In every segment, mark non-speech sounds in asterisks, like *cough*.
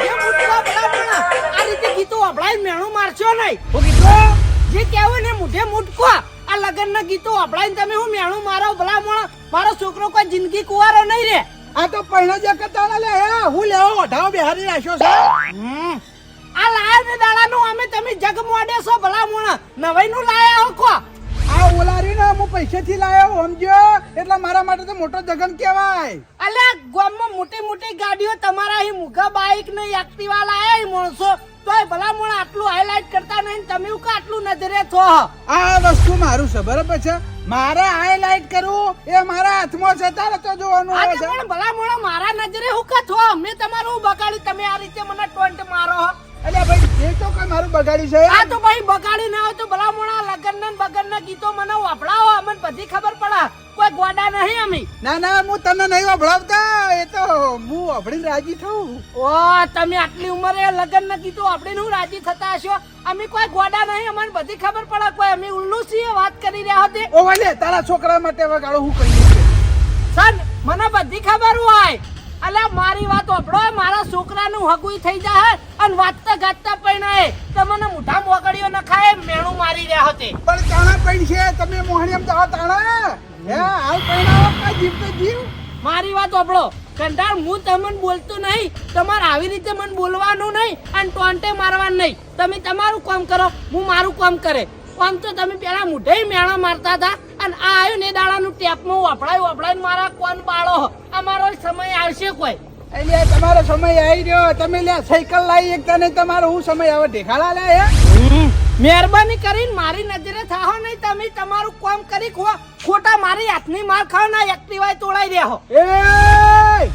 કહેવું ને મૂઠવા ભલામણા આ રીતે ગીતો અભળાઈ મેણું મારશો નહીં. હું જે કહેવું ને મુઠે મૂઠકો આ લગનના ગીતો અભળાઈને તમે હું મેણું મારો ભલામણ? મારો છોકરો કોઈ જિંદગી કુવારો નહીં રે. આ તો પહેલો જ કતાળા લે હે? હું લેવો ઓઢાવો બિહારી રાખ્યો છે. આ લાયા ને દાડાનું અમે તમે જગ મોડે છો ભલામણ. નવાઈનું લાયા હો કો ઓલારી ને હું પૈસેથી લાયો સમજો એટલે મારા માટે તો મોટો જગન કહેવાય. અલ્યા ગામમાં મોટી મોટી ગાડીઓ તમારા અહીં મુખા બાઈક ને એક્ટિવા લાયા માણસો. તોય ભલામણ આટલું હાઇલાઇટ કરતા નહીં તમે કા આટલું નજરે થો આ વસ્તુ મારું છે બરાબર છે? મારે હાઈલાઈટ કરવું એ મારા હાથમાં છે તારે તો જોવાનું આવે છે. પણ ભલામણ મારા નજરે હું કા થો મેં તમારું બગાડી તમે આ રીતે મને ટોન્ટ મારો. અલ્યા ભાઈ જે તો કઈ મારું બગાડ્યું છે? આ તો ભાઈ બગાડી ના હોય તો ભલામણ લગન ના બગન ના ગીતો મને વપડાવો અમને બધી ખબર પડે. કોઈ ગોડા નહીં અમે. ના ના હું તને નહીં વાપડાવતા એ તો હું વભળીને રાજી થઉં. ઓ તમે આટલી ઉંમરે લગન ના ગીતો હું રાજી થતા હશો? અમે કોઈ ગોડા નહીં અમને બધી ખબર પડે. કોઈ અમે ઉલ્લુ છીએ વાત કરી રહ્યા હતી. ઓ વાલે તારા છોકરા માટે વગાડો હું કહી સર મને બધી ખબર હોય. અલ્યા મારી વાત ઓપડો મારા છોકરાનું હગુઈ થઈ જાય અને વાતતા ગાતતા પૈણાએ તમને મુઠા મોગડીઓ ન ખાય મેણું મારી રહ્યા હતી. પણ તાણા પૈણ છે તમે મોહણી એમ જાઓ તાણા હે? હાલ પૈણાવો કા જીવ તો જીવ. મારી વાત ઓબળો કંટાળ હું તમને બોલતો નહીં. તમારે આવી રીતે મને બોલવાનું નહીં અને ટોન્ટે મારવાનું નહીં. તમે તમારું કામ કરો હું મારું કામ કરે. આમ તો તમે પેલા મુઢે મેણા મારતા હતા અને આ આવ્યું ને દાડાનું ટેપમાં વપડાય વપડાય મારા કોણ બાળો. અમારો સમય આવશે કોઈ. એટલે તમારો સમય આવી રહ્યો. તમે લે સાયકલ લાવી એકતા નહીં તમારો હું સમય આવે ઢેખાડા લે હે? મહેરબાની કરીને મારી નજરે થાહો નહીં તમે તમારું કામ કરી ખો- ખોટા મારી હાથની માર ખાવ ના એક્ટિવાય તોડાઈ રહ્યા એ!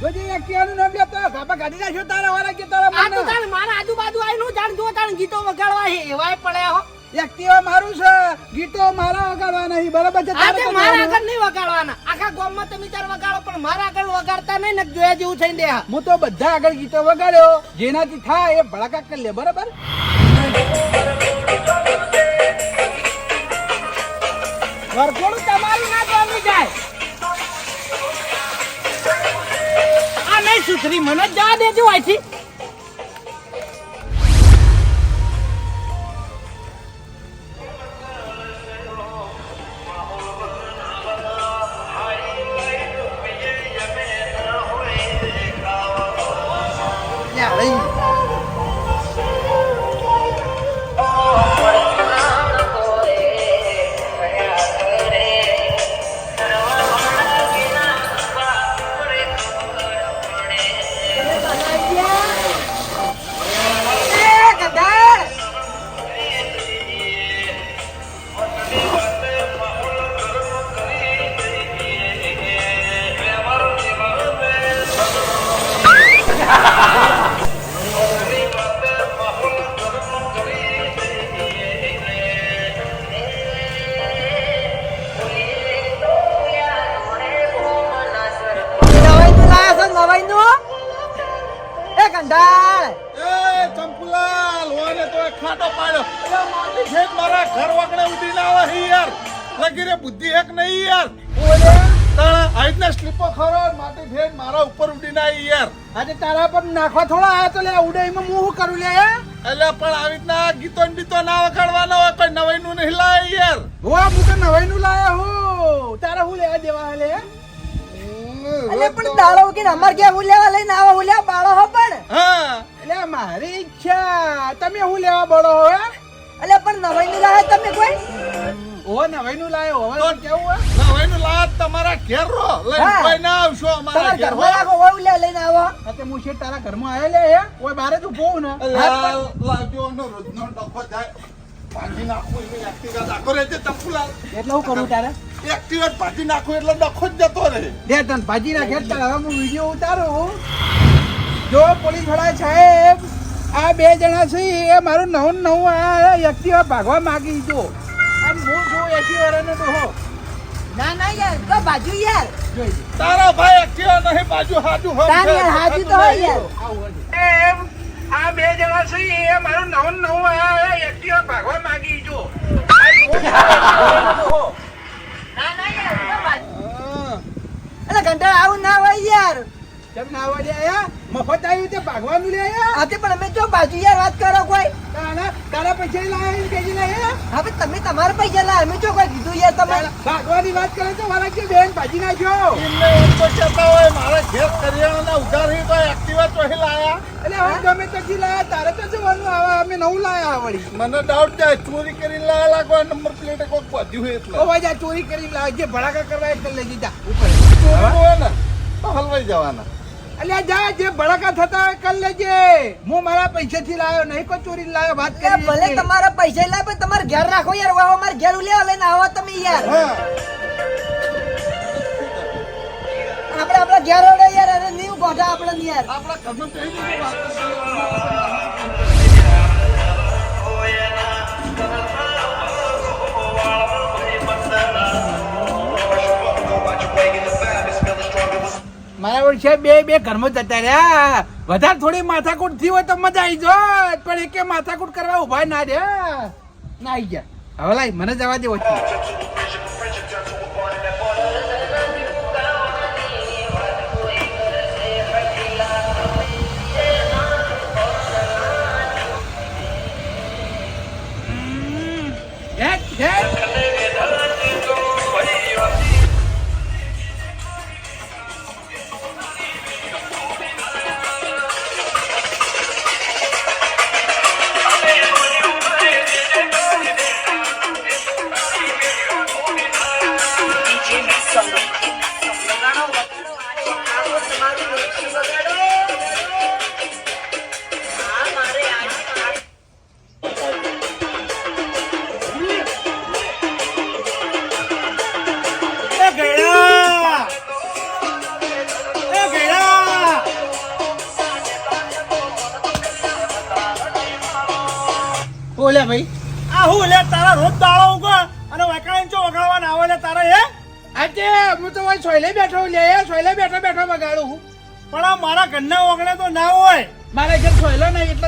જોજે એક્ટિવાનું નામ લેતો ગાબા ગાડી નાખ્યો તારા વાળા કે તારા આ તો મને મારા આજુબાજુ આવીને જાણ જો તાણ ગીતો વગાડવા હે એવાય પડ્યા હો. એક્ટિવા મારું છે. ગીતો મારા વગાડવા નહીં બરાબર છે? આજે મારા આગળ નહીં વગાડવાના. આખા ગામમાં તમે તાર વગાડો પણ મારા આગળ વગાડતા નહીં ને જોયા જેવું થઈને દે હું તો બધા આગળ ગીતો વગાડ્યો. જેનાથી થાય એ ભડાકા કરી લે બરાબર? વરઘોડું તમારું ના પામી જાય. આ નહીં સુથરી મને જવા દેજો અહીંથી. એટલે પણ આવી રીતના ગીતો ને બીતો ના વગાડવાના હોય કોઈ નવાઈનું નહીં લાય યાર. હોવા હું તો નવાઈનું લાયા હો. તારે હું લેવા દેવા હે લે અલે પણ દાડો કે અમાર કે હું લેવા લઈને આવા હું લેવા બાળો હો પણ. હા. એટલે મારી ઈચ્છા. તમે હું લેવા બળો હો અલ્યા અલે પણ નવાઈનું લાવે તમે કોઈ? ઓ નવાઈનું લાયો હવે કેવું હે? નવાઈનું લાય તમારા ઘેર રો લઈ કોઈ ના આવશો અમારા ઘેર ઘરમાં હો. રાખો હું લેવા લઈને આવો. અતે હું છે તારા ઘરમાં આયા લે હે. કોઈ બારે તું પોઉં ને. લાજો નો રોજનો ડખો જાય. ભાંગી નાખું એની એક્ટિવા દાખો તે ચંપુલાલ એટલે હું કરું તારે? એક્ટિવા ભાજી નાખું એટલે ડખો જ જતો રહે. દે તન ભાજી ના ઘેર ચાલ હવે હું વિડિયો ઉતારું. જો પોલીસવાળા સાહેબ આ બે જણા છે એ મારું નવું નવું આ એક્ટિવા ભાગવા માંગી જો આમ હું છું એસી તો ડોહો ના ના યાર તો બાજુ યાર. તારા ભાઈ એક્ટિવા નહીં બાજુ હાજુ હમ તાર યાર હાજુ તો હોય યાર. એમ આ બે જણા છે એ મારું નવું નવું આ એક્ટિવા ભાગવા માંગી જો. ના ના યાર તો બાજુ. અલે આવું ના હોય યાર. કેમ ના હોય આયા? મફત આવ્યું તે ભાગવાનું લે આ તે પણ અમે જો બાજુ યાર વાત કરો કોઈ. તારા તારા પૈસા લાયા કેજી લાયા હવે તમે તમારા પૈસા લા અમે જો કોઈ કીધું યાર તમે ભાગવાની વાત કરો તો મારા કે બેન ભાજી નાખ્યો. એમને એમ તો કહેતા હોય મારા ઘેર કરિયાણાના ઉધાર હી તો એક્ટિવા ચોહી લાયા. એટલે હવે ગમે ત્યાંથી લાયા તારે તો જવાનું આવે અમે નવું લાયા વળી. મને ડાઉટ છે ચોરી કરી લાયા લાગો નંબર પ્લેટ કોક વધ્યું હોય એટલે. ઓ જા ચોરી કરી લાવ જે ભડાકા કરવા એ કરી લેજે જા ચોરી હોય ને તો હલવાઈ જવાના. અલ્યા જા જે બળકા થતા હોય કર લેજે. હું મારા પૈસાથી લાવ્યો નહીં કોઈ ચોરી લાવ્યો વાત કરી ભલે તમારા પૈસા લા પણ તમારે ઘેર રાખો યાર વાવ અમારે ઘેર લેવા લઈને આવો તમે યાર. હા. આપણે આપણા ઘેર યાર અરે નહીં ગોઠા આપણે યાર. આપણા ઘરનું મારા વર્ષે બે બે ઘરમાં જતા રહ્યા. વધારે થોડી માથાકૂટ થઈ હોય તો મજા આવી જાય પણ એકે માથાકૂટ કરવા ઊભા ના દે ના આવી ગયા. હવે લાઈ મને જવા દે વચ્ચે. હેટ,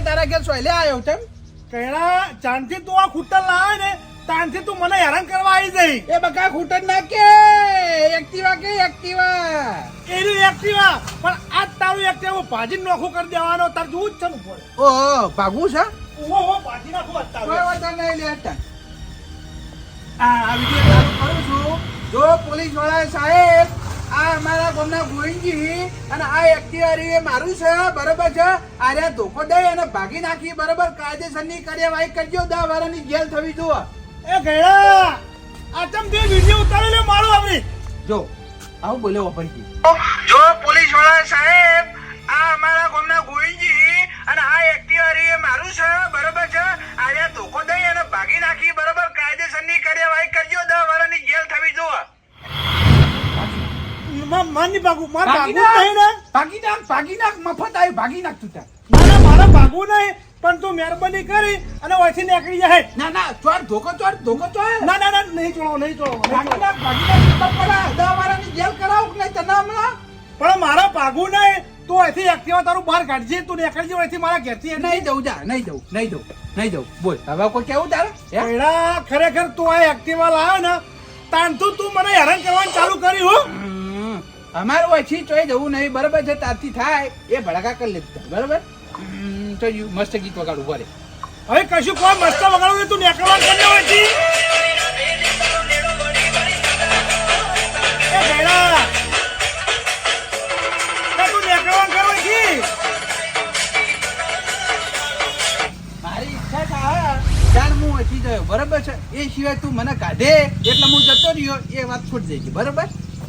તારા ઘેર સોયલે આવ્યો છે કેળા ચાંદથી તું આ ખૂટર લાવે ને તાનથી તું મને હેરાન કરવા આવી જઈ. એ બકા ખૂટ ના કે એક્ટિવા કે એક્ટિવા. એનું એક્ટિવા પણ આજ તારું એક્ટિવા ભાજી નોખું કરી દેવાનો તાર જોવું જ છે ને ઉપર ઓહો ભાગું છે? ઓહો ઓહો ભાજી નાખું અત્યારે કોઈ વાત નહીં લે અત્યારે આ વીડિયો કરું છું. જો પોલીસવાળા સાહેબ આ અમારા ગામના ગોવિંદજી અને આ એક્ટિવારી એ મારું છે બરોબર છે? આરે ધોકો દઈ અને ભાગી નાખી બરોબર? કાયદેસરની કાર્યવાહી કરજો દસ વાળાની જેલ થવી જુઓ. એ ગયડા આ ચમ તે વિડિયો ઉતારી લે મારો આપણી? જો આવું બોલે વાપરજી જો પોલીસવાળા સાહેબ આ અમારા ગામના ગોવિંદજી અને આ એક્ટિવારી એ મારું છે બરોબર છે? આરે ધોકો દઈ અને ભાગી નાખી બરોબર? કાયદેસરની કાર્યવાહી કરજો દસ વાળાની જેલ થવી જુઓ. માં માની ભાગું માર ભાગી નહીં ને. ભાગી નાખ ભાગી નાખ મફત આવી ભાગી નાખ તું ત્યાં. મારા મારા ભાગું નહીં પણ તું મહેરબાની કરી અને ઓછી નીકળી જાય. ના ના ચોર ધોકો ચોર ધોકો ચોર. ના ના ના નહીં ચોળો નહીં ચોળો ભાગી નાખ ભાગી નાખ તો પડા દસ વારની જેલ કરાવું કે નહીં તને હમણાં? પણ મારા ભાગું નહીં તું અહીંથી એક્ટિવા તારું બહાર કાઢજે તું નીકળજે અહીંથી મારા ઘેરથી નહીં જવું જા નહીં જવું નહીં જવું નહીં જવું બોલ હવે કોઈ કેવું તારે? પેલા ખરેખર તું આ એક્ટિવા લાવ્યો ને તાનથી તું મને હેરાન કરવાનું ચાલુ કર્યું અમારું ઓછી ચોઈ જવું નહીં. બરાબર છે તારથી થાય. એ ભડાકા કરી લેતા બરાબર? તો યુ મસ્ત ગીત વગાડું બોલે હવે કશું કોઈ મસ્ત વગાડું તું નીકળવાનું કરી દે છી. બરાબર છે? એ સિવાય તું મને કાઢે. એટલે હું જતો રહ્યો. એ વાત છૂટ જઈ બરાબર?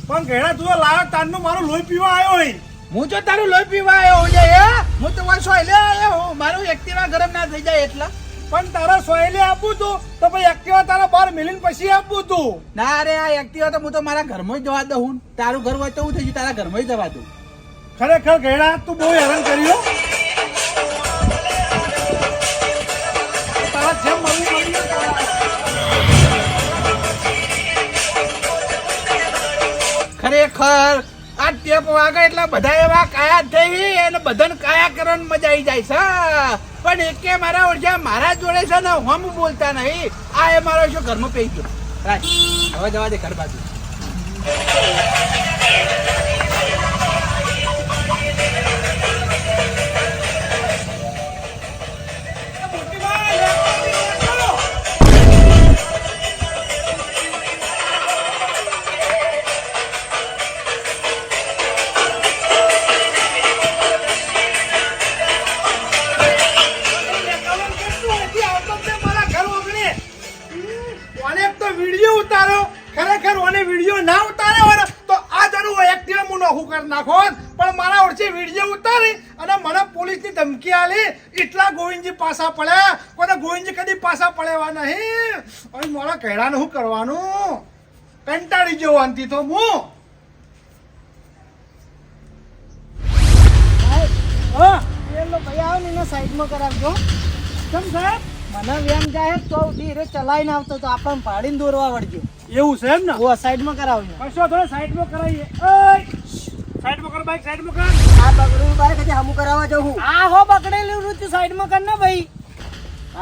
પણ ઘેડા તું લાવ્યો તારનું મારું લોહી પીવા આવ્યો હોય હું જો તારું લોહી પીવા આવ્યો હું હે? હું તો વાસો લે આવ્યો હું. મારું એક્ટિવા ગરમ ના થઈ જાય એટલા. પણ તારા સોયલે આપું તું તો ભાઈ એક્ટિવા તારા બાર મિલિન પછી આપું તું. ના રે આ એક્ટિવા તો હું તો મારા ઘરમાં જ જવા દઉં તારું ઘર હોય તો હું થઈ ગયું તારા ઘરમાં જ જવા દઉં. ખરેખર ઘેડા તું બહુ હેરાન કર્યો ખરેખર આ ટેપ વાગે એટલે બધા એવા કાયા થઈ અને બધાને કાયા કરવાની મજા આવી જાય છે. પણ એકે મારા ઓળખ્યા મારા જોડે છે ને હમ બોલતા નહીં. આ એ મારો શું ઘરમાં પેઈ ગયો. હવે જવા દે ઘર બાજુ. તો હું? પેલો ભાઈ આવે ને એને સાઈડમાં કરાવજો. કેમ સાહેબ? મને વેમ જાય તો ધીરે ચલાવીને આવતો તો આપણને પાડીને દોરવા વળજો. એવું છે એમ ને? ઓ સાઈડમાં કરાવજો કશો થોડો સાઈડમાં કરાવીએ. સાઈડમાં કર બાઈક સાઈડમાં કર. આ બગડું બાઈક હજી હમું કરાવવા જવું આ હો બકડેલું ઋતુ સાઈડમાં કર ને ભાઈ.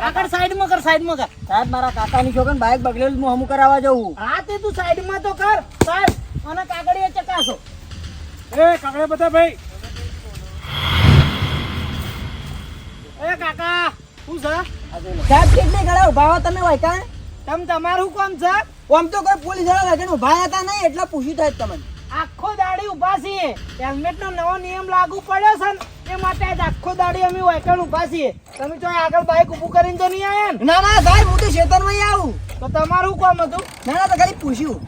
આગળ સાઈડમાં કર સાઈડમાં કર. સાહેબ મારા કાકાની છોકરા બાઇક બગડેલું હું હમું કરાવવા જવું હા તે તું સાઈડમાં તો કર. સાહેબ અને કાગળિયા ચકાસો. એ કાગળે બધા ભાઈ. એ કાકા શું છે? સાહેબ કેટલી ગળા ઊભા હો તમે હોય કાં તમ તમારું કોમ છે? આમ તો કોઈ પોલીસવાળા લગન ઊભા હતા નહીં એટલે પૂછ્યું થાય તમને. આખો દાડી ઊભા છીએ. હેલ્મેટ નો નવો નિયમ લાગુ પડ્યો છે ને. એ માટે આજ આખો દાડી અમે વાયકણ ઊભા છીએ. તમે તો આગળ બાઈક ઊભું કરીને તો નહીં આયા ને? ના ના સાહેબ હું તો ખેતરમાં આવું. તો તમારું કોમ હતું? ના ના તો ખાલી પૂછ્યું.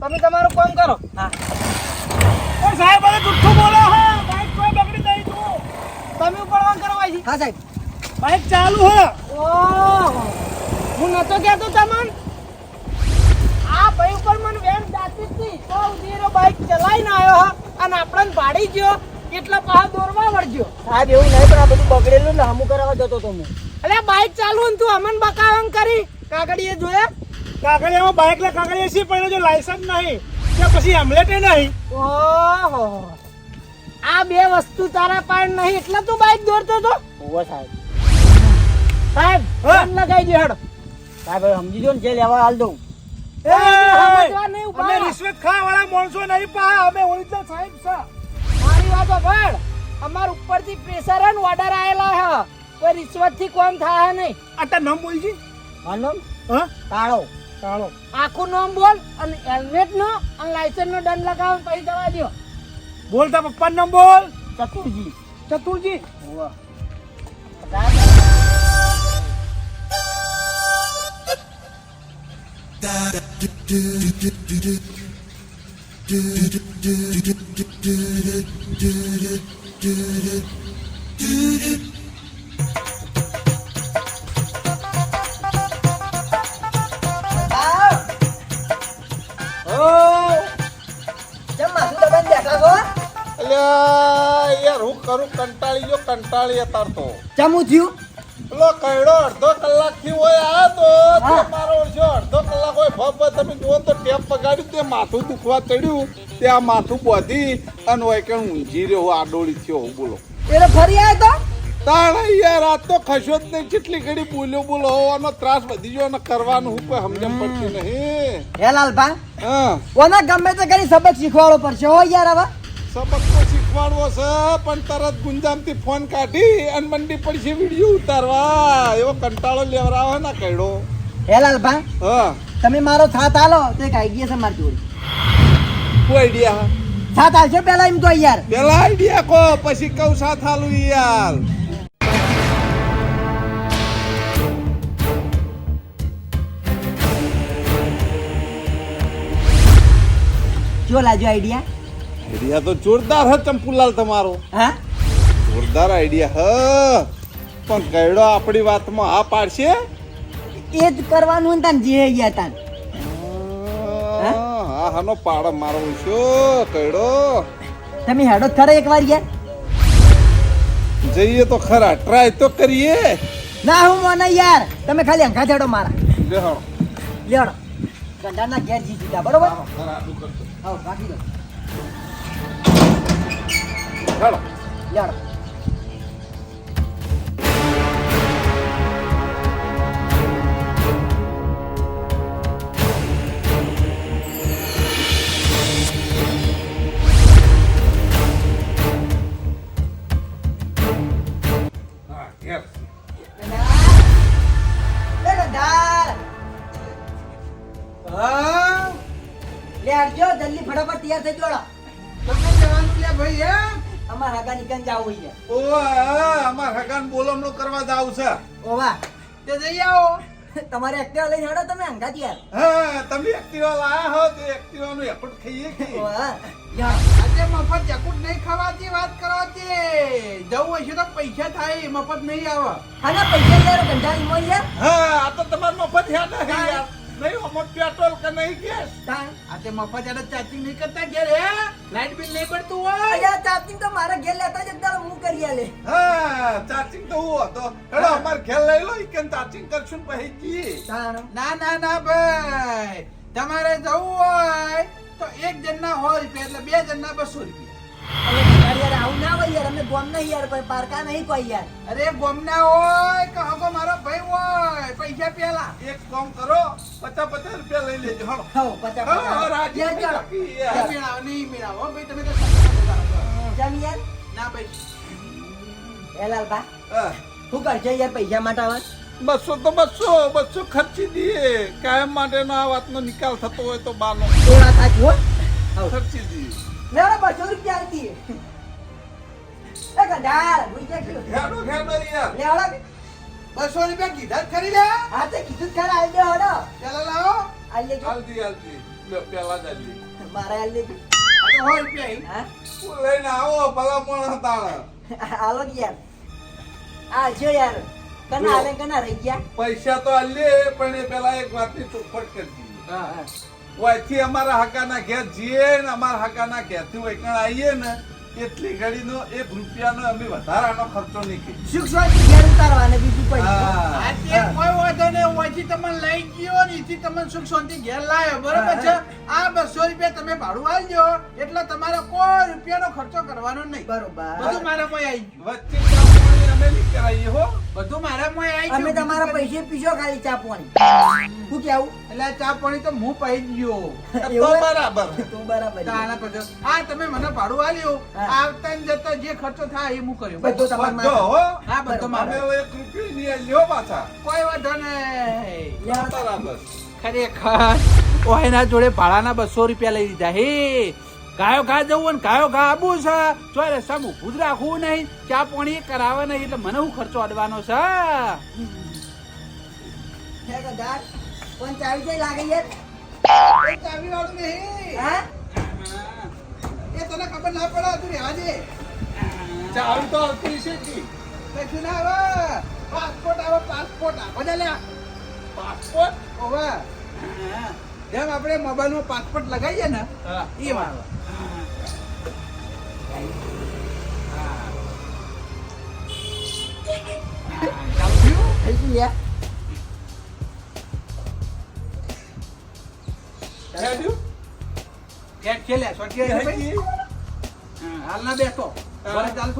તમે તમારું કોમ કરો. હા. સાહેબ હવે જુઠ્ઠું બોલો હે બાઈક કોઈ બગડી નહીં તું. તમે ઉપરવાન કરવા છે હા સાહેબ. બાઈક ચાલુ હે. ઓહો. હું નતો કહેતો તમને? આ ભાઈ ઉપર મને વેન દાતી હતી. તો ઉધીરો બાઈક ચલાવીને આવ્યો હા. અને આપણને પાડી ગયો. એટલે પાછો દોરવા વળજો. સાહેબ એવું નહીં પણ આ બધું બગડેલું ને હમું કરાવવા જતો તો હું. એટલે બાઇક ચાલુ ને તું અમન બકાવન કરી. કાગડીએ જોયા? કાગળિયામાં બાઇક લે કાગડીએ છે પડ્યો જો લાયસન્સ નહીં કે પછી હેમલેટે નહીં? ઓહો. આ બે વસ્તુ તારા પાસે નહીં એટલે તું બાઇક દોરતો તો? હોવા સાહેબ. સાહેબ? ફોન લગાઈ દે હેડ. સાહેબ સમજી જો ને જે લેવા હાલ દઉં. એ સમજવા નહીં ઊભા. અમે રિશ્વત ખાવા માણસો નહીં પા અમે ઓરિજિનલ સાહેબ છે મારી વાત સાંભળ અમાર ઉપરથી પ્રેશર અને ઓર્ડર આયેલા હે. કોઈ રિશ્વતથી કોમ થાય નહીં. આ તાર નામ બોલજી મારું નામ? હ? કાળો ચાલો આખું નામ બોલ અને હેલ્મેટ નો અને લાયસન્સ નો દંડ લગાવો પછી જવા દ્યો. બોલતા પપ્પા નામ બોલ. ચતુરજી. ચતુરજી. હોવા. કેમ માથું દબાઈને બેઠા છો અલ્યા યાર હું કરું કંટાળી ગયો કંટાળી તારતો ચમું થયું? પેલો કઈડો અડધો કલાકથી હોય આ તો. મારો ઓળખ્યો હોય ફાફા તમે જુઓ તો ટેપ પગાડી તે માથું દુખવા ચડ્યું. તે આ માથું બોધી અને હોય કે ઊંઘી રહ્યો આડોળી થયો બોલો. એટલે ફરી આવ્યો તો? તાણા યાર આ તો ખસ્યો જ નહીં કેટલી ઘડી બોલ્યો બોલો હોવાનો ત્રાસ વધી ગયો અને કરવાનું હું કોઈ સમજણ પડતી નહીં. હે લાલભા હા. ઓના ગમે તે કરી સબક શીખવાડો પડશે હો યાર હવે. સબક તો શીખવાડવો છે પણ તરત ગુંજામથી ફોન કાઢી અને મંડી પડશે વીડિયો ઉતારવા. એવો કંટાળો લેવરાવો ના કયડો હે લાલભા? હા. તમે મારો સાથ આલો તો એક આઈડિયા છે મારી જોડે. કોઈ આઈડિયા સાથ આલજો પેલા એમ તો યાર. પેલા આઈડિયા કો પછી કઉ સાથ હાલું. યાર જો લાજો આઈડિયા આઈડિયા તો જોરદાર હ ચંપુલાલ તમારો. હા? જોરદાર આઈડિયા હ. પણ ગયડો આપણી વાતમાં આ પાડશે? એ જ કરવાનું ને તાન જે ગયા તાન. હા હાનો પાડો મારો છો કેડો તમે હેડો ખરા એકવાર યાર. જઈએ તો ખરા ટ્રાય તો કરીએ. ના હું મને યાર તમે ખાલી અંગા હેડો મારા. લે હાલો. લેડો ગંડાના ઘેર જી જીતા બરોબર? ખરા, આટલું કરતો હા બાકી દો. હાલો. લેડો તૈયાર થઈ જોડો તમને જવાનું લે ભાઈ હે? અમાર હગા નીકળ જાવ હોય ઓ અમાર હગાન બોલમણું કરવા જાવ છે. ઓવા તે જઈ આવો. તમારે એક્ટિવા લઈને હેડો તમે અંગા યાર હા તમે એક્ટિવા લાયા હો તે એક્ટિવા નું એપટ ખાઈએ કે ઓવા યાર આજે મફત જકુટ નહીં ખાવાતી વાત કરવાતી જવું હશે તો પૈસા થાય મફત નહીં આવે. હા પૈસા યાર ગંડાની મોય યાર હા આ તો તમાર મફત યાદ નહીં યાર. નહીં અમુક પેટ્રોલ કે નહીં ગેસ? આ આજે મફત યાર ચાર્જિંગ નહીં કરતા ઘેર હે? લાઈટ બિલ નહીં પડતું હોય? અલ્યા ચાર્જિંગ તો મારા ઘેર લેતા જ એકદાડો હું કરી આલે. હા ચાર્જિંગ તો હું હતો. હેડો અમાર ઘેર લઈ લો ઈકન ચાર્જિંગ કરશું ને પછી કી ના ના ના ભાઈ. તમારે જવું હોય તો એક જણના સો રૂપિયા એટલે બે જણના બસો રૂપિયા. યાર યાર આવું ના હોય યાર અમે ગોમ નહીં યાર કોઈ પારકા નહીં કોઈ યાર. અરે ગોમના હોય કે હગો મારો ભાઈ હોય. પૈસા પેલા. એક કામ કરો પચાસ પચાસ રૂપિયા લઈ લેજો હો. મેળાવો નહીં મેળાવો ભાઈ તમે તો યાર. ના ભાઈ. એ લાલબા. શું કરશે યાર પૈસા માટે હવે બસો તો બસો બસો ખર્ચી દઈએ. કાયમ માટેનો આ વાતનો નિકાલ થતો હોય તો બાનો. નો. ખર્ચી દઈએ. લેવડો બસો રૂપિયા આલતી એ કીધું. ખેડો ખેડો યાર લેવડો બસો રૂપિયા કીધા જ ખરી લે હા તે કીધું જ ખરા આલી દે હડો પેલા લાવો. આલી લેજો. હાલતી હાલતી લ્યો, પેલા જ હાલતી. મારે આલી લેજો. આ રૂપિયા હા? હું લઈને આવો ભલા મોણ હતા હાલો યાર. આ જો યાર. કના કના રહી ગયા? પૈસા તો આલે પણ એ પેલા એક વાતની ચોખવટ કરજી હા, હા. ઓયથી અમારા હકાના ઘેર જઈએ ને અમારા હકાના ઘેરથી વૈકણ આવીએ ને એટલી ઘડીનો એક રૂપિયાનો અમે વધારાનો ખર્ચો નહીં કરીએ. સુખ શાંતિ ઘેર ઉતારવાને બીજું હા. આ કોઈ વાંધો ને ઓછી તમને લઈ ગયો ને ઈથી તમને સુખ શાંતિ ઘેર લાયો. બરોબર છે? આ બસો રૂપિયા તમે ભાડું આલજો એટલે તમારે કોઈ રૂપિયાનો ખર્ચો કરવાનો નહીં. બરોબર. બધું મારા કોઈ આવી ગયું. વચ્ચે અમે નહીં કરાવીએ હો. બધું મારા મોય આવી અમે તમારા પૈસે પીશો ખાલી ચા પાણી. શું કેવું એટલે ચા પાણી તો હું પહી ગયો. *laughs* *laughs* તો બરાબર. તું બરાબર. તાણા પછી આ તમે મને ભાડું આલ્યો આવતા ને જતા જે ખર્ચો થાય એ હું કર્યો. બધું તમારે. હો હા બધો મારે. હવે એક રૂપિયો નહીં લ્યો પાછા. કોઈ વાંધો નહીં. બરાબર. ખરેખર. ઓયના જોડે ભાડાના બસો રૂપિયા લઈ દીધા હે. ગાયો ઘા જવું ને કાયો ઘા આબુ છે? જો રસ્તામાં ઊભું જ રાખવું નહીં ચા પાણી કરાવે નહીં એટલે મને હું ખર્ચો અડવાનો છે? હે પણ ચાવી જઈ લાગે યાર. ચાવી વાળું નહીં. હા? એ તને ખબર ના પડે તું આજે ચાવી તો આવતી છે જી. કશું ના આવે. પાસપોર્ટ આવે પાસપોર્ટ આપો દે લે પાસપોર્ટ? ઓવે. જેમ આપણે મોબાઈલમાં પાસપોર્ટ લગાવીએ ને એ વાળો. થઈ ગયું યાર હેડ્યું? એક છે લે સોટી આવી ભાઈ. હેડ્યું? હા, હાલ ના બેસો હા. બરે ચાલ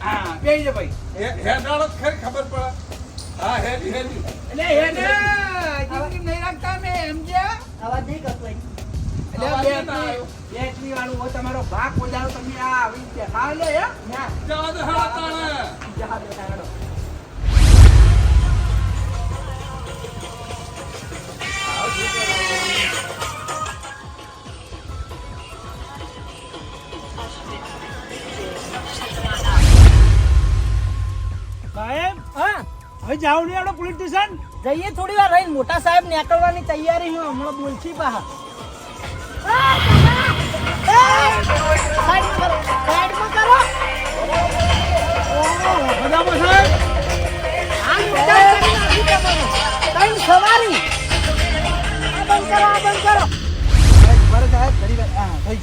હા જા ભાઈ. હે- હેડાળો જ ખરી ખબર પડે. હા હેડી હેડી એટલે નહીં રાખતા મેં એમ છે અવાજ નહીં કરતો એ. એટલે અવાજ નહીં બેટરી વાળું હોય તમારો ભાગ કોદાળો તમે આ આવી ગયા ખાવ લે ના જવા દે હેડા તાણે. જવા દો તારડો. હવે જાવ નહીં આપણે પોલીસ સ્ટેશન જઈએ થોડી વાર રહીને. મોટા સાહેબ નીકળવાની તૈયારી હું હમણાં બોલશી મજામાં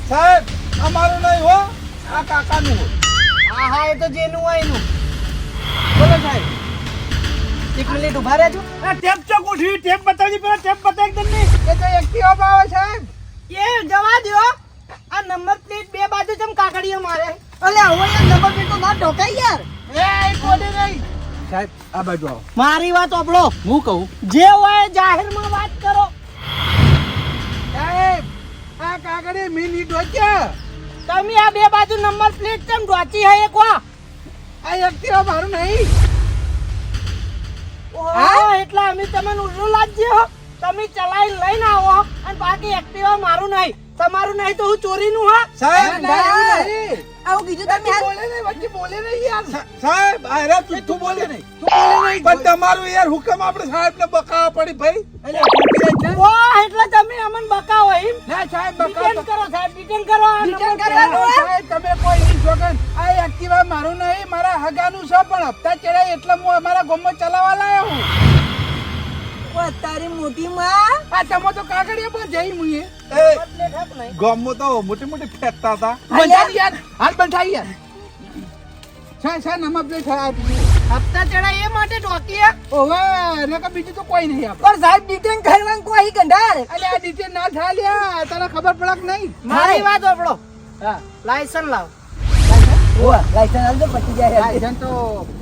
સાહેબ આ નહીં હો આ કાકાનું હો હા હા એ તો જેનું હોય એનું. બોલો સાહેબ. એક મિનિટ ઊભા રહેજો. આ ટેપ ચોક ઉઠી ટેપ બતાવજી પેલા ટેપ બતાવી તમને એ તો એક્ટિવા માં આવે સાહેબ. એ જવા દ્યો. આ નંબર પ્લેટ બે બાજુ જમ કાકડીઓ મારે. અલે હવે યાર નંબર પ્લેટ તો ના ઢોકાઈ યાર. એ કોડે નહીં. સાહેબ આ બાજુ આવો. મારી વાત આપણો હું કહું? જે હોય જાહેરમાં વાત કરો. સાહેબ આ કાકડી મિની ઢોક્યા તમે આ બે બાજુ નંબર પ્લેટ કેમ ઢોચી હે એકવા આ એક્ટિવા મારું નહીં. હા એટલે અમે તમને ઉલ્લુ લાગજો તમે ચલાવી લઈને આવો અને બાકી એક્ટિવા મારું નહીં. તમારું નહીં તો હું ચોરીનું હા. સાહેબ ના, ના, ના. એવું નહીં. આવું કીધું તમે યાર બોલે નહીં વચ્ચે બોલે નહીં યાર. સાહેબ આ રે તું તું બોલે નહીં. તું બોલે નહીં. પણ તમારું યાર હુકમ આપણે સાહેબ ને બકાવા પડી ભાઈ. અલ્યા, છે? વાહ એટલે તમે અમને બકાવો એમ ના સાહેબ ડિટેન કરો સાહેબ ડિટેન કરો આ Detain નંબર કરવાનું પ્લેટ. હે? સાહેબ તમે કોઈ ઈ જોગન આ એક્ટિવા મારું નહીં મારા હગાનું છે પણ હપ્તા ચડાય એટલે હું અમારા ગામમાં ચલાવવા લાયો હું ઓ તારી મોટી માં આ તમે તો કાગળિયા પર જઈ મુએ. ગામમાં તો મોટી મોટી ફેંકતા હતા બંધાઈ યાર હાલ બંધાઈ યાર છે છે નમ પ્લેટ છે આ હપ્તા ચડા એ માટે ઢોકીએ ઓવે નકર બીજું તો કોઈ નહીં આપણે પણ સાહેબ ડિટેન કરવાનું કોઈ ગંડાર અલે આ ડિટેન ના થાય લ્યા. તને ખબર પડે કે નહીં. મારી વાત ઓપડો હા. લાયસન લાવ. ઓ લાઈસન્સ આલજો પછી જાય લાયસન તો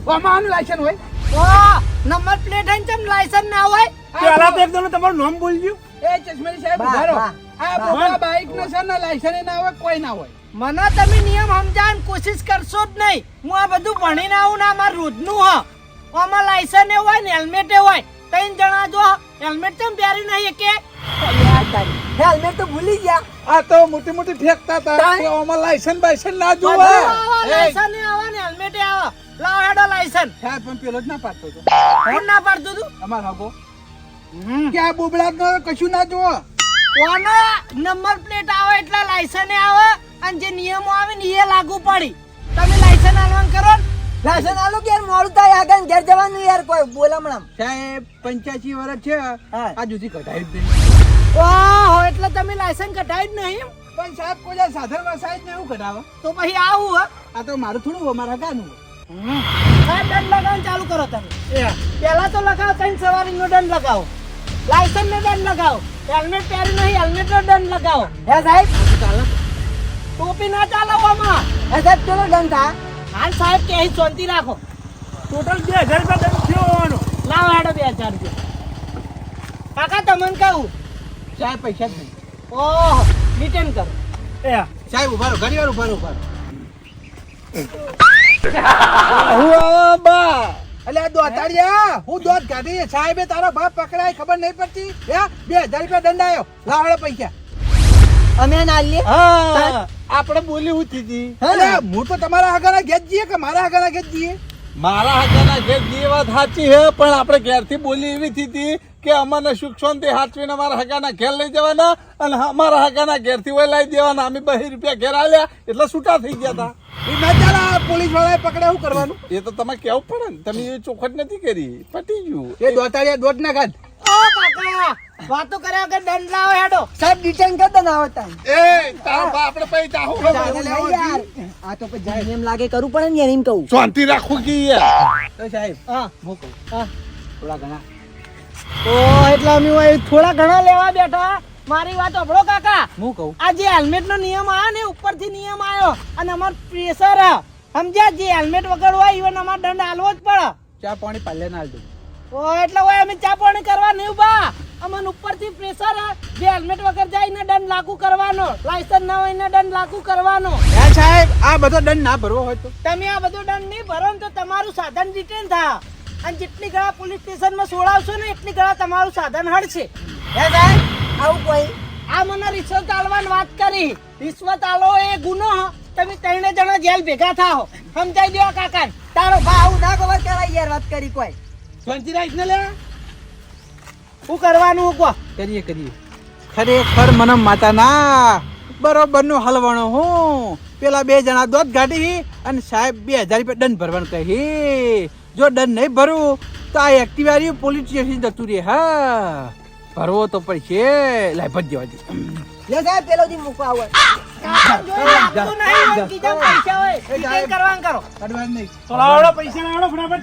આમાં લાયસન લાયસન્સ હોય? વાહ નંબર પ્લેટ હે ને ચમ લાયસન્સ ના હોય? પેલા તો એકદમ તમારું નામ બોલજો. એ ચશ્માની સાહેબ બા, આ બા. બધા બાઈક નો છે ને લાયસન્સ ના હોય કોઈ ના હોય. મને તમે નિયમ સમજાવવાની કોશિશ કરશો જ નહીં. હું આ બધું ભણીને આવું ને આ મારું રોજનું હ. આમાં લાયસન્સ હોય ને હેલ્મેટ હોય. ત્રણ જણા જો હેલ્મેટ કેમ પહેરી નહીં કે હેલ્મેટ તો ભૂલી ગયા. આ તો મોટી મોટી ફેંકતા હતા. આમાં લાયસન્સ બાયસન્સ ના જોવે આવા લાયસન્સ આવે ને હેલ્મેટ આવે. લાવ હેડો લાયસન્સ હા પણ પેલો જ ના પાડતો તો કોણ ના પાડતું તું? અમાર હગો. કે આ બોબડા નો કશું ના જોવો કોનો નંબર પ્લેટ આવે એટલે લાયસન્સ આવે? અને જે નિયમો આવે ને એ લાગુ પડી. તમે લાયસન્સ આલવાનું કરો લાયસન્સ આલો કે યાર મોડું થાય આગળ ઘેર જવાનું યાર કોઈ બોલામણામ સાહેબ પંચ્યાસી વર્ષ છે. હા. આ કઢાવી કઢાઈ જ નહીં. ઓહો એટલે તમે લાયસન્સ કઢાવી જ નહીં પણ સાહેબ કોઈ જા સાધન વસાય ને એવું કઢાવે. તો પછી આવું હે. આ તો મારું થોડું હોય, મારા ગાનું દંડ લગાવવાનું ચાલુ કરો તમે. પહેલા તો લગાવો ત્રણ સવારીનો દંડ લગાવો. લાયસન્સ નો દંડ લગાવો. હેલ્મેટ પહેરી નહીં હેલ્મેટ નો દંડ લગાવો. હે સાહેબ? ટોપી ના ચાલવવામાં. એ સાહેબ ચલો થા? હાલ સાહેબ કે અહીં શાંતિ રાખો. ટોટલ બે હજાર રૂપિયા દંડ થયો હોવાનો. લાવ હેડો બે હજાર રૂપિયા. કાકા તમને કહું. સાહેબ પૈસા જ નહીં. ઓહો રિટર્ન કરો. સાહેબ ઊભા રહો ઘણી વાર ઊભા રહો ઊભા રહો. બા. અલ્યા દોતાડિયા હું? દોત કાઢી સાહેબે તારો બાપ પકડાય ખબર નહીં પડતી? હે? બે હજાર રૂપિયા દંડ આવ્યો લાવડો પૈસા. અમે ના આપણે બોલી ઉઠી હતી. હું. તો તમારા આગળ ઘેર જઈએ કે મારા આગળ ઘેર જઈએ? મારા હાથના ઘેર જે વાત સાચી છે પણ આપણે ઘેરથી બોલી એવી થતી કે અમારે સુખ શાંતિ હાચવીને અમારા હગાના ઘેર લઈ જવાના અને અમારા હગાના ઘેરથી વહી લઈ દેવાના. અમે બહી રૂપિયા ઘેર આવ્યા એટલે છૂટા થઈ ગયા હતા પોલીસ વાળાએ પકડે શું કરવાનું? એ તો તમે કેવું પડે ને તમે એ ચોખટ નથી કરી પટી ગયું. એ દોતાડિયા દોટ ના કાકા વાતો કર્યા વગર દંડ લાવો હેડો. સાહેબ ડિટેન કર દો ના આવતા એ તાર બા આપણે પૈ હું ચાલે યાર. આ તો પછી જાય. એમ લાગે કરું પડે ને એમ કહું. શાંતિ રાખું કે યાર? તો સાહેબ હા. હું કહું. હા. થોડા ઘણા. ઓ એટલે અમે હોય થોડા ઘણા લેવા બેઠા. મારી વાત સાંભળો કાકા. હું કહું. આ જે હેલ્મેટ નો નિયમ આવ્યો ને ઉપરથી નિયમ આવ્યો. અને અમાર પ્રેશર સમજ્યા? જે હેલ્મેટ વગર હોય ઈવન અમાર દંડ આલવો જ પડે. ચા પાણી પાલે ના દઉં ઓ એટલે હોય અમે ચા પાણી કરવા નહીં ઊભા. અમને ઉપરથી પ્રેશર જે હેલ્મેટ વગર જાય ને દંડ લાગુ કરવાનો. લાયસન્સ ના હોય ને દંડ લાગુ કરવાનો. હે સાહેબ આ બધો દંડ ના ભરવો હોય તો. તમે આ બધો દંડ નહીં ભરો ને તો તમારું સાધન રિટેન થા અને જેટલી ગળા પોલીસ સ્ટેશનમાં સોડાવશો ને એટલી ગળા તમારું સાધન હડશે. હે સાહેબ આવું કોઈ. આ મને રિશ્વત આલવાની વાત કરી. રિશ્વત આલો એ ગુનો. તમે ત્રણે જણા જેલ ભેગા થાઓ સમજાઈ દો કાકા તારો ભા આવું ના ખબર કરાય યાર વાત કરી કોઈ. શાંતિ રાખ ને લે? શું કરવાનું? કહો કરીએ કરીએ. ખરેખર મને માતાના બરોબરનું હલવાણો હું. પેલા બે જણા દોત ગાડી અને સાહેબ બે હજાર રૂપિયા દંડ ભરવાનું કહી જો દંડ નહીં ભરું તો આ એક્ટિવા પોલીસ સ્ટેશન જતું રહે. હા. ભરવો તો પડશે. લાય ભજ દેવા દે. લે સાહેબ પેલો દી મૂકવા આવો. કાકા જોઈ આપતું નહીં, કીધા પૈસા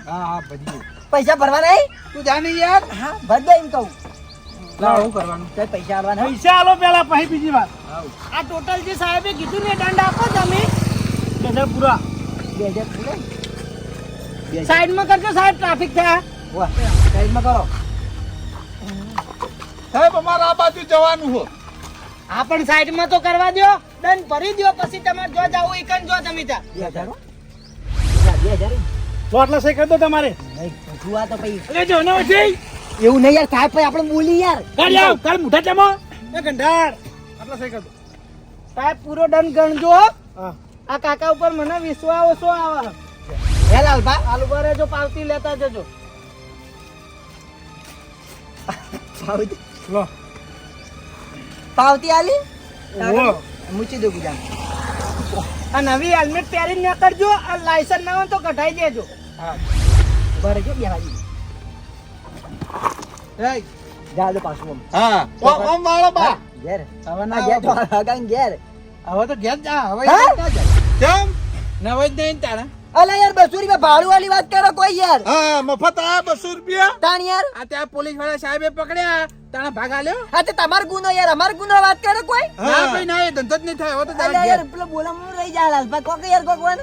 હા હા ભજી પૈસા ભરવા નહીં તું જાને યાર. હા ભર દે એમ કહું. લાવ હું કરવાનું સાહેબ પૈસા આલવાના? પૈસા આલો પેલા પછી બીજી વાત. આ ટોટલ જે સાહેબે કીધું ને દંડ આપો તમે. પૂરા. બે હજાર પૂરા? બે હજાર. સાઈડમાં કરજો સાહેબ ટ્રાફિક થયા. વાહ, સાઈડમાં કરો. સાહેબ અમારે આ બાજુ જવાનું હો આ પણ સાઈડમાં તો કરવા દો દંડ ભરી દો પછી તમારે જો જાવું એકન જો તમે ત્યાં. બે હજાર બે હજાર. ય. બોટલા સહી કરી દો તમારે. તો જો ને એવું નહીં યાર સાહેબ ભાઈ આપણે બોલી યાર. કાલ આવ કાલ મુઠા જમો એ ગંડાર આટલા સહી કરી દો. સાહેબ પૂરો ડન ગણજો હો. આ કાકા ઉપર મને વિશ્વાસ ઓછો આવે? હે લાલભા આલુબારે જો પાવતી લેતા જજો. પાવતી? લો. પાવતી આલી? ઓહો. મૂકી દો ગુજા આ નવી હેલ્મેટ પહેરીને કરજો આ લાયસન્સ ના હોય તો કઢાઈ દેજો. ભરે જો બે હાજી એ જા દો પાછું આમ. હા. ઓ- ઓમ વાળો બા. ઘેર. હવે ના ઘેર. હગાન ઘેર. હવે તો ઘેર જા હવે જા કેમ? નવાજ નહીં તારા? અલા યાર બસો રૂપિયા ભાડું વાળી વાત કરો કોઈ યાર. હા મફત આ બસો રૂપિયા. તાણ યાર. આ ત્યાં પોલીસવાળા સાહેબે પકડ્યા. તાણા ભાગા લ્યો હા તે તમારો ગુનો યાર અમાર ગુનો વાત કરો કોઈ. ના ભાઈ ના એ ધંધો જ નહીં થાય. હવે તો યાર. પેલો બોલામણું રહી જાય લાલભા કોક યાર કોક વાન.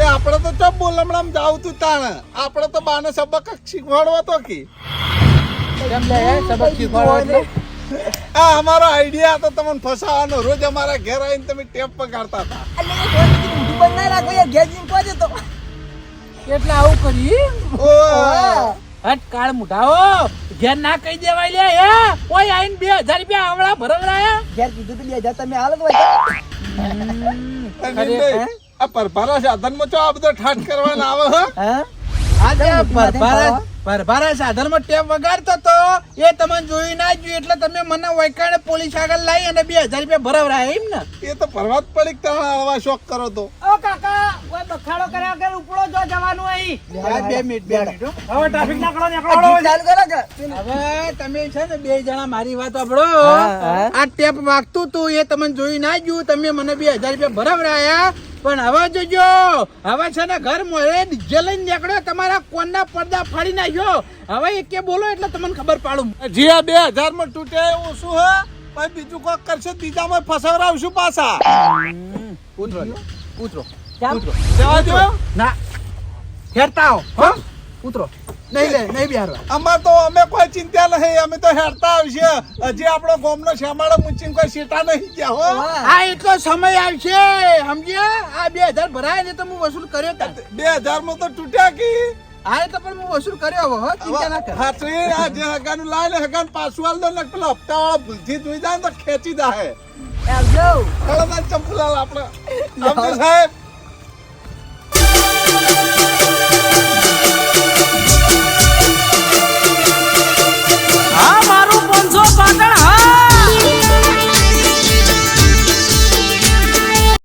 એ આપણે તો ચપ બોલમણામ જાવ તું તાણ? આપણે તો બાને સબક શીખવાડવો તો કી. કેમ લે હે? સબક શીખવાડો આ અમારો આઈડિયા હતો તમને ફસાવાનો. રોજ અમારા ઘેર આવીને તમે ટેપ પગાડતા હતા. બંધ ના રાખો યાર ઘેર જઈને પહોંચે તો? એટલે આવું કરી. હટ કાળ મુઢાઓ. ઘેર ના કહી દેવાય લે હે? કોઈ આઈને બે હજાર રૂપિયા આવડા ભરવડાયા ઘેર કીધું તો બે હજાર તમે હાલો હોય આ પરભારા સાધનમાં ચો આ બધો ઠાઠ કરવાના આવે હો હા આજે પરભારા? પરભારા સાધનમાં ટેપ વગાડતો તો એ તમને જોઈ ના જોયું. એટલે તમે મને વૈકાણે પોલીસ આગળ લાવી અને બે હજાર રૂપિયા ભરાવરા એમ ને? એ તો ભરવા જ પડી તમે આવા શોખ કરો તો. ઓ કાકા કોઈ બખાડો કર્યા વગર ઉપડો જો જવાનું અહીં. બે મિનિટ બે મિનિટ હવે ટ્રાફિક ના કરો આ ચાલુ કરો હવે તમે છે ને બે જણા મારી વાત સાંભળો હા. આ ટેપ વાગતું તું એ તમને જોઈ ના જોયું. તમે મને બે હજાર રૂપિયા ભરાવડાયા પણ હવે જોજો હવે છે ને ઘર મોડે ડીજે લઈને નીકળ્યો. તમારા કોનના પડદા ફાડી નાખ્યો? હવે એક કે બોલો એટલે તમને ખબર પાડું. જી આ બે હજારમાં તૂટે એવું શું હે? પછી બીજું કોક કરશે બીજામાં ફસાવરાવશું પાછા. ઉતરો ઉતરો. ઉતરો. જવા દો ના. હેરતા આવો. હો? ઉતરો. નહીં લે નહીં બિહારવા. અમાર તો અમે કોઈ ચિંતા નહીં અમે તો હેરતા આવશે. હજી આપણો ગોમનો શ્યામાળો મુચીને કોઈ સીટા નહીં ગયા હો. હા. આ એટલો સમય આવશે સમજ્યા? આ બે હજાર ભરાય ને તો હું વસૂલ કર્યો બે હજારમાં તો તૂટ્યા કી. આ તો પણ હું વસૂલ કર્યો હવે હો ચિંતા ના કર. હા તો એ આ જે હગાનું લાવે લે હગાન પાછું આલ દો ને પેલો હપ્તા વાળો ભૂલથી જોઈ જાય તો ખેંચી દાહે આવજો. કળદાર ચંપલાલ આપણે. સાહેબ.